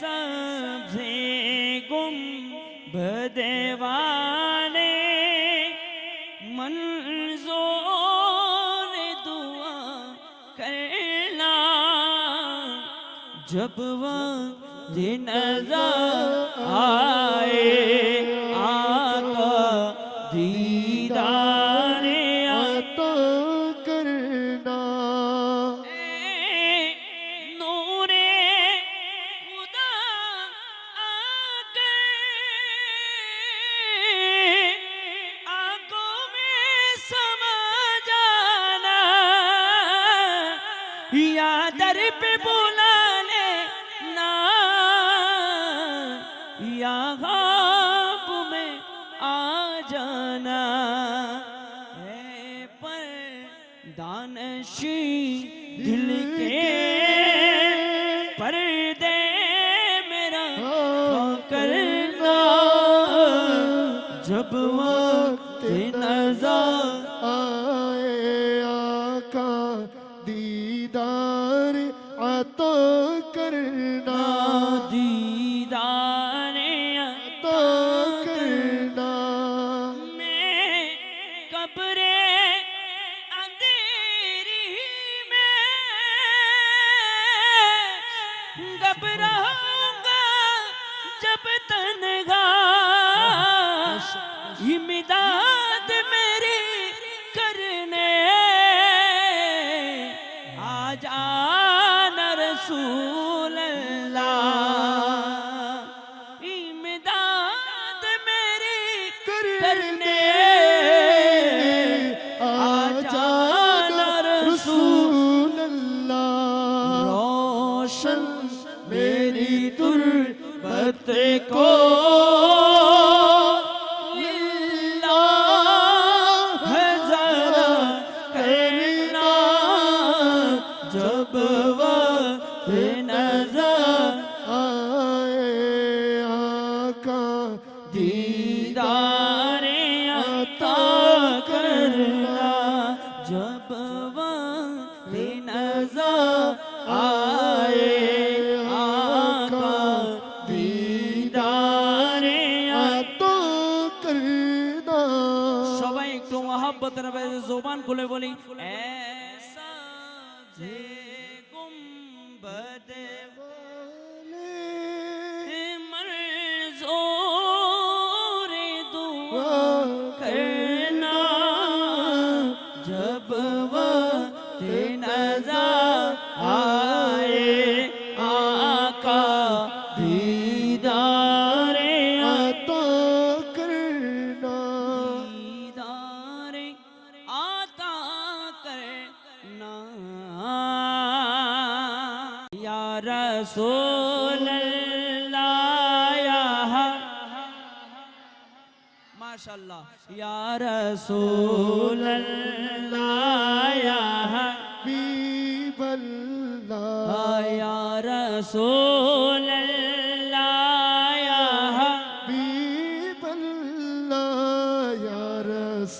सबसे गुम बदेवाने मंजोर दुआ करना जब वह दिन आए आका दी चादर पे बोला تب رہوں گا جب تنگا ہی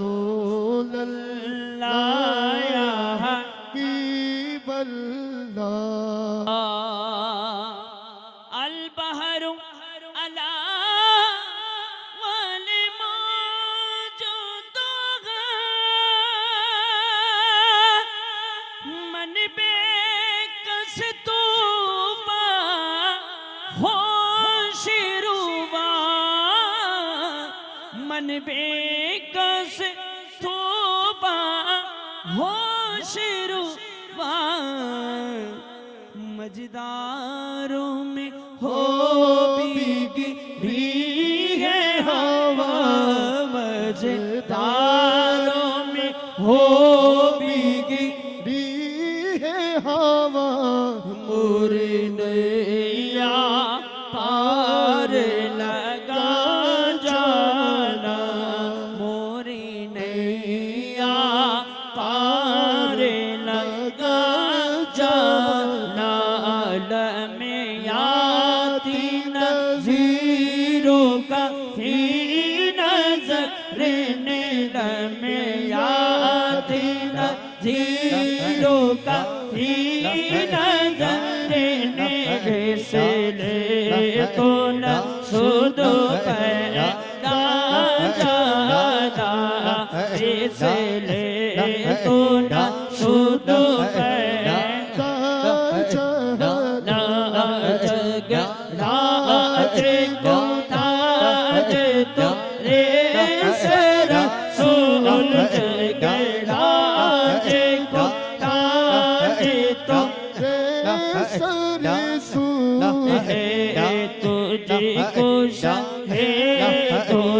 الرسول ને ઘેસલે તો ન સુદો પૈ દાદા ઘેસલે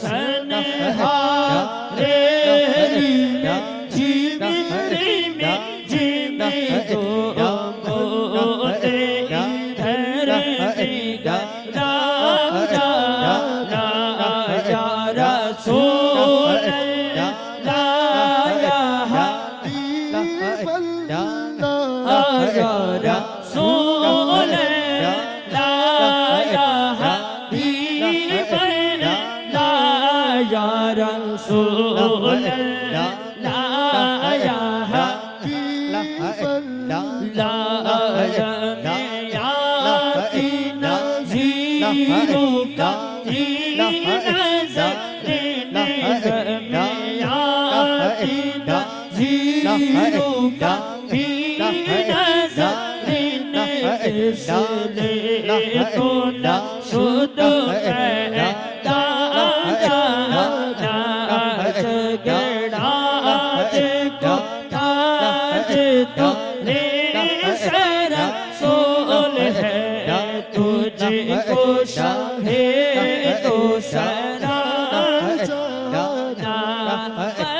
Sneha 아. Bye.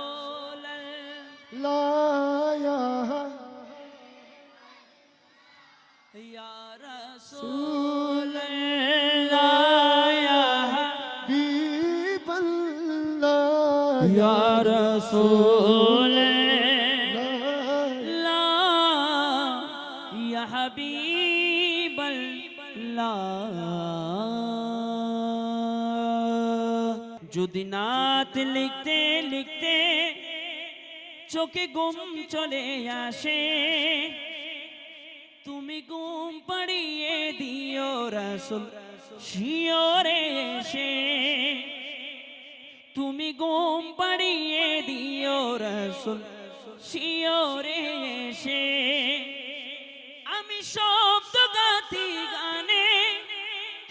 لایا یا رسول اللہ حبیب اللہ، یا رسول اللہ، یا حبیب اللہ۔ جو دنات لکھتے لکھتے চোখে ঘুম চলে আসে। তুমি ঘুম পাড়িয়ে দিও রাসুল, শিওরে এসে। তুমি ঘুম পাড়িয়ে দিও রাসুল, শিওরে এসে। আমি শব্দ গাতি গানে,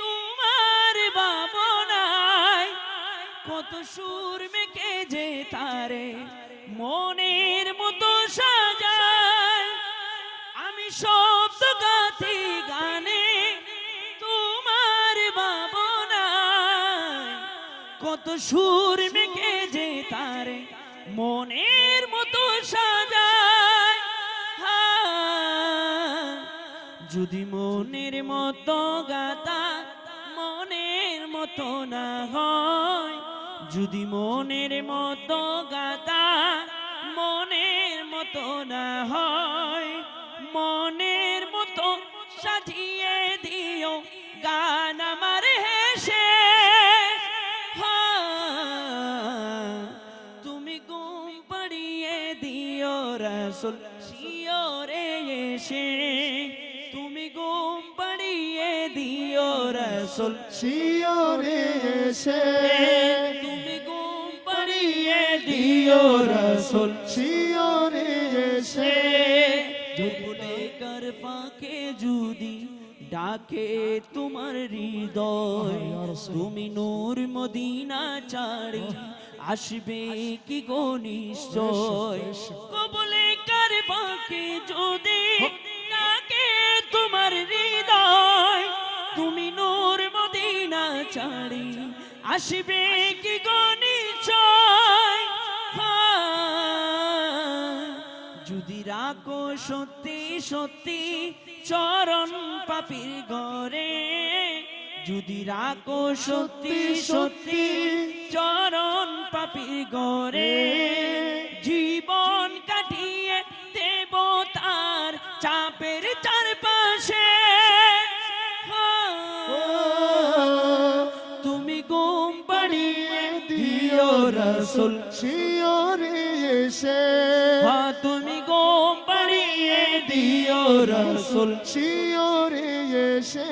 তোমার বাবনায় কত সুর মেখে যে তারে। মনের মতো সাজায়। আমি শব্দ গাতি গানে তোমার বাবনায় কত সুর মেখে যে তারে মনের মতো হ্যাঁ, যদি মনের মতো গাতা মনের মতো না হয় যদি মনের মতো মতো না হয়, মনের মতো সাজিয়ে দিও গান আমার হেসে। তুমি ঘুম পাড়িয়ে দিও রসুল শিওরে এসে। তুমি ঘুম পাড়িয়ে দিও রসুল শিওরে এসে। তুমি ঘুম পাড়িয়ে দিও রসুল ডাকে তোমার হৃদয়। তুমি নূর মদিনা চাড়ি আসবে কি গো নিশ্চয়? কবলে কর ফাঁকে যদি ডাকে তোমার হৃদয়। তুমি নূর মদিনা চাড়ি আসবে কি গো নিশ্চয়? যদি রাখো সত্যি সত্যি চরণ পাপির ঘরে যদি রাখো সত্যি সত্যি চরণ পাপির ঘরে জীবন কাটিয়ে দেব তার চাপের চারপাশে। তুমি ঘুম পাড়িয়ে দিও রসুল। শিওরে এসে। দিও রসুল। শিওরে এসে।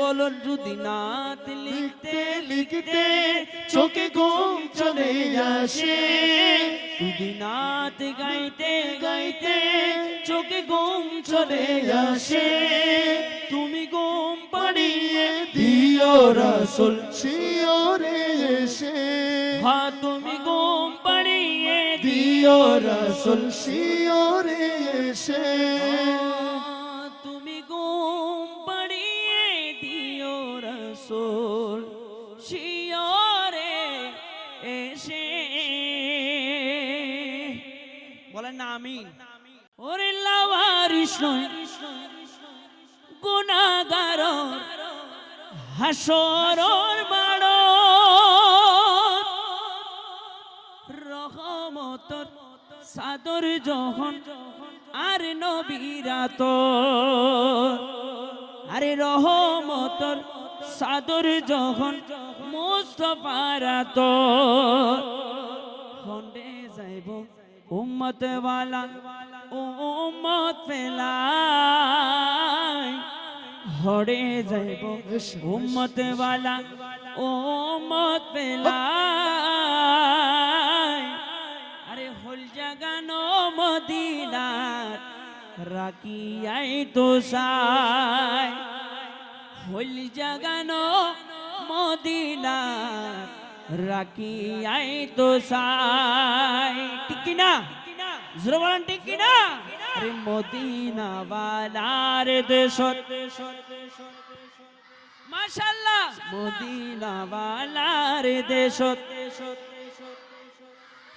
বলুন যদি নাত লিখতে লিখতে চোখে ঘুম চলে আসে যদি নাত গাইতে গাইতে চোখে ঘুম চলে আসে তুমি ঘুম পাড়িয়ে দিও রসুল। শিওরে এসে। হ্যাঁ তুমি ঘুম পাড়িয়ে দিও রসুল শিওরে এসে। তুমি ঘুম পাড়িয়ে দিও রসুল শিয়রে এসে। বলেন না আমিন। ওরে লাওয়ারিস নয় গুনাগার হাসরর বাড় রহমতর সাদর যখন আর তো। আরে রহমতর সাদর যখন তো। খন্ডে যাইব উম্মত ওয়ালা উম্মত পেলাই হড়ে যাইব উম্মত ওয়ালা উম্মত পেলাই রাখিয়াই তো সাই। হল জাগানো মদিনার, রাখিয়াই তো সাই। ঠিক না জোরে বলেন না আরে মদিনা বালার দেশত। মাশাল্লাহ মদিনা বালার দেশত।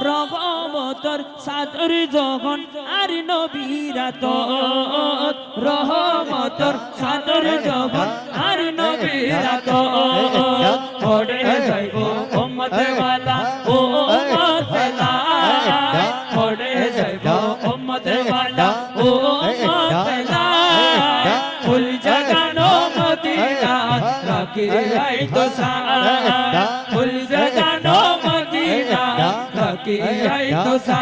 রহমতর সাদর যখন আর নবীরা তো রহমতর সাদর যখন আর নবীরা তো পড়ে যাইব ও পড়ে যাইব ও ফুল জাগানো মদিনা রাখি সা ফুল জাগানো আই তো সা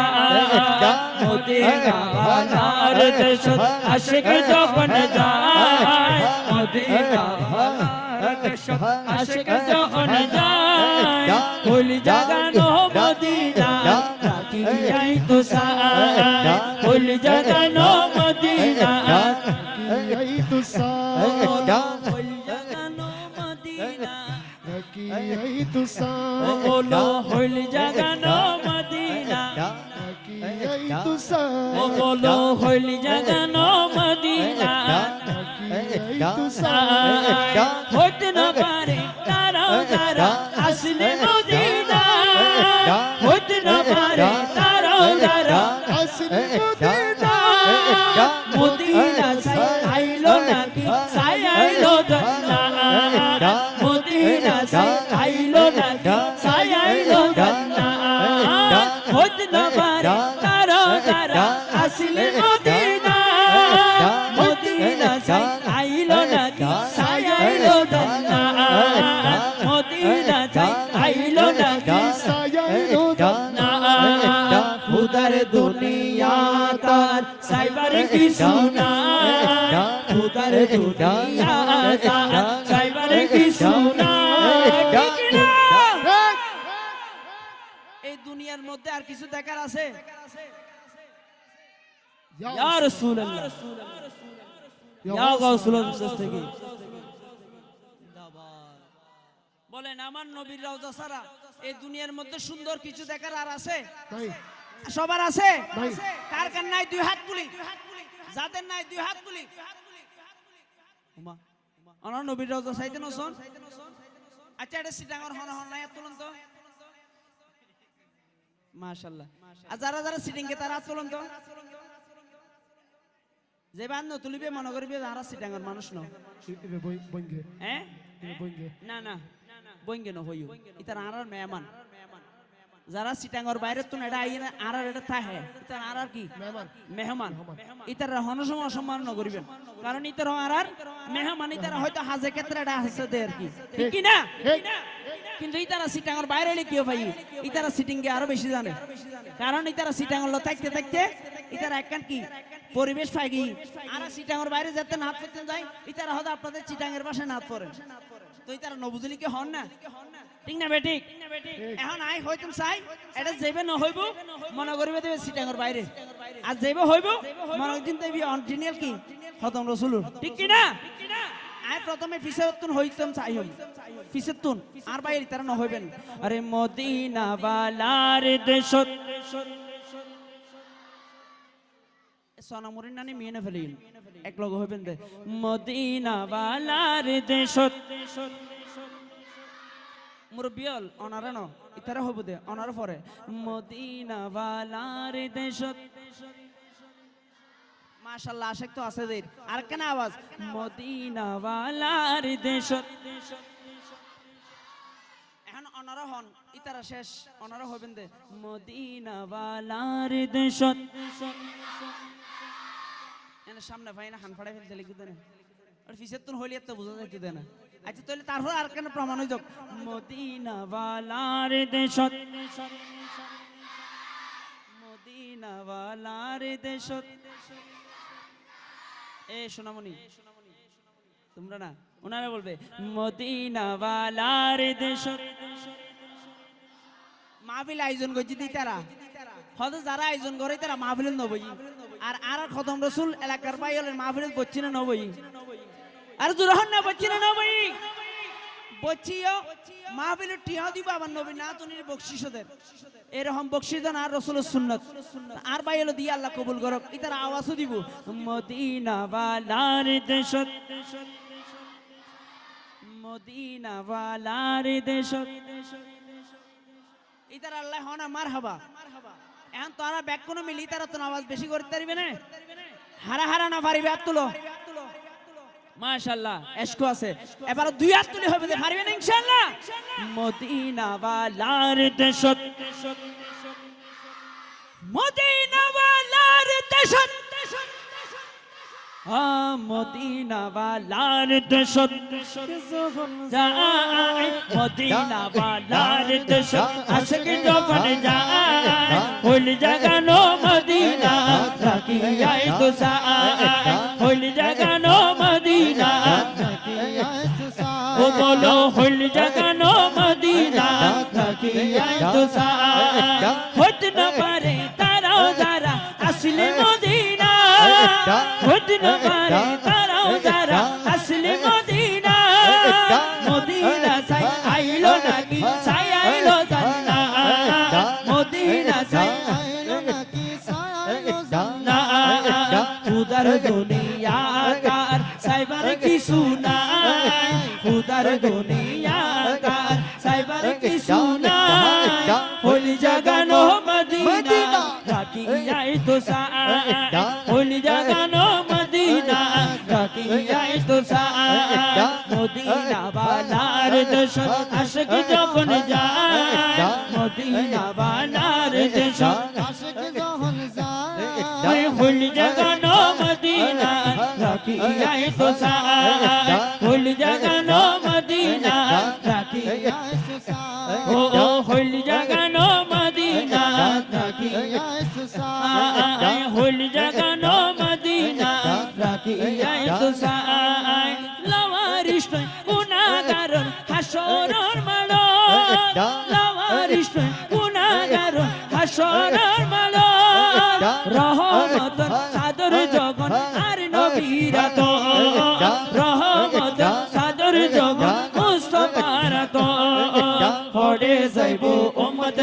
মদিনা বানার দেশ আশিক যখন যায় মদিনা বানার দেশ আশিক যখন যায় হইল জাগানো বলো হইল জাগানো মদিনা। হইতে না পারে তারা তারা। এই দুনিয়ার মধ্যে আর কিছু দেখার আছে ইয়া ইয়া বলেন আমার নবীর রওজা ছাড়া এই দুনিয়ার মধ্যে সুন্দর কিছু দেখার আর আছে সবার আছে। কার কার নাই দুই হাত তুলি যাদের নাই দুই হাত তুলি আমার নবীর রওজা চাইতে নসন আচ্ছা এটা সিটাঙ্গর হন হন নাই তুলন তো মাশাআল্লাহ আর যারা যারা সিটিং কে তারা তুলন তো যে বান ন তুলিবে মনে করিবে যারা সিটাঙ্গর মানুষ ন ইবে বই হ্যাঁ ইবে বঙ্গে না না বইঙ্গে ন হইও ইতার আরার মেহমান যারা সিটাঙ্গর বাইরে তো এটা আইনা আরার এটা থাহে ইতার আরার কি? মেহমান। মেহমান। ইতার হনসম অসম্মান ন করিবেন কারণ ইতার আরার মেহমান ইতার হয়তো হাজে ক্ষেত্রে এটা আছে দে আর কি। ঠিক কি না। কিন্তু ইতারা সিটাঙ্গর বাইরে এলে কিও ভাই ইতারা সিটিং কে আরও বেশি জানে কারণ ইতারা সিটাঙ্গর থাকতে থাকতে ইতারা একখান কি? পরিবেশ পাই কি আর সিটাঙ্গর বাইরে যেতে নাত পেতেন যাই ইতারা হয়তো আপনাদের চিটাঙ্গের পাশে নাত পড়েন। তো ইতারা নবুজলি কি হন না? ঠিক না বেটিক এখন আই হইতুম চাই এটা যেবে ন মনে করিবে দেবে সিটাঙ্গর বাইরে। আর যেবে হইব মনে দিন দেবি অরিজিনাল কি? খতম রসুলুর ঠিক কি না? আয় প্রথমে ফিসেতুন হইতাম চাই হই। ফিসেতুন আর বাইরে তারা ন হইবেন। আরে মদিনা বালার দেশত সোনামুরির নানি মেয়ে না ফেলিন এক লগ হইবেন দে মদিনা বালার দেশত। মুরব্বিয়ল অনারে ন ইতারা হইব দে অনার পরে। মদিনা বালার দেশত। মাশাআল্লাহ আশেক তো আছে দের আর কেন আওয়াজ। মদিনা বালার দেশত। এখন অনারা হন ইতারা শেষ অনারা হইবেন দে। মদিনা বালার দেশত। এনে সামনে ভাই না হান ফাড়াই ফেলতে লিখি দেন। আর ফিসের তুন হইলে তো বুঝা যাইতে দেনা। আচ্ছা তাহলে তারপর আর কেন প্রমাণ হই যাক মদিনা বালার দেশত। মদিনা দেশত। এ সোনামণি তোমরা না ওনারা বলবে মদিনা বালার দেশত। মাহফিল আয়োজন করছি দি তারা। যারা আয়োজন করে তারা মাহফিল নবই। আর আর খতম রসুল এলাকার পাই হলেন মাহফিল করছি না নবই। আর জুরহন না বচ্ছি না নবী বচ্চিও মাহফিলে দিব নবী, না তুনির বকশিসদের এরকম বকশিস আর রসুলের সুন্নত। আর হলো দিয়ে আল্লাহ কবুল করক। ইতার আওয়াজও দিব। মদিনা বালার দেশত। মদিনা বালার দেশত। ইতার আল্লাহ হনা মার হাবা এখন তারা ব্যাক কোনো মিলি, তারা তো আওয়াজ বেশি করতে পারবে না। হারা হারা না পারিবে আর তুলো। মাশাআল্লাহ, এশকো আছে। এবার দুই হাত তুলে হবে পারবে না ইনশাআল্লাহ। মদিনা ওয়ালার দেশত। মদিনা ওয়ালার দেশত। আ মদিনা ওয়ালার দেশত যায়। মদিনা ওয়ালার দেশত আশিক যখন যায়। হল জাগানো মদিনা রাখিয়াই তো যায়। হল জাগানো মদিনা ও বলো হল জাগানো মদিনা রাখিয়াই তো যায়। হতে না হতে না পারে তারাও যারা আসলে মদিনা। মদিনা সাই আইলো নাকি সাই আইলো জান্না মদিনা সাই না খুদার দুনিয়া কার সাইবার কিছু নাই। খুদার দুনিয়া কার সাইবার হলি জাগানো দেশ আশক যখন যায়, মদিনা বালার দেশ আই তো সাই হুল জাগানো মদিনা রাখি ও ও হুল জাগানো মদিনা আই হুল জাগানো মদিনা আই লাওয়ারিশ নয় গুনাহগার হাসরের মালো রহমত সাদর জগন আর নবীরা তো রহমত সাদর জগন মুস্তফার তো হড়ে যাইব উম্মত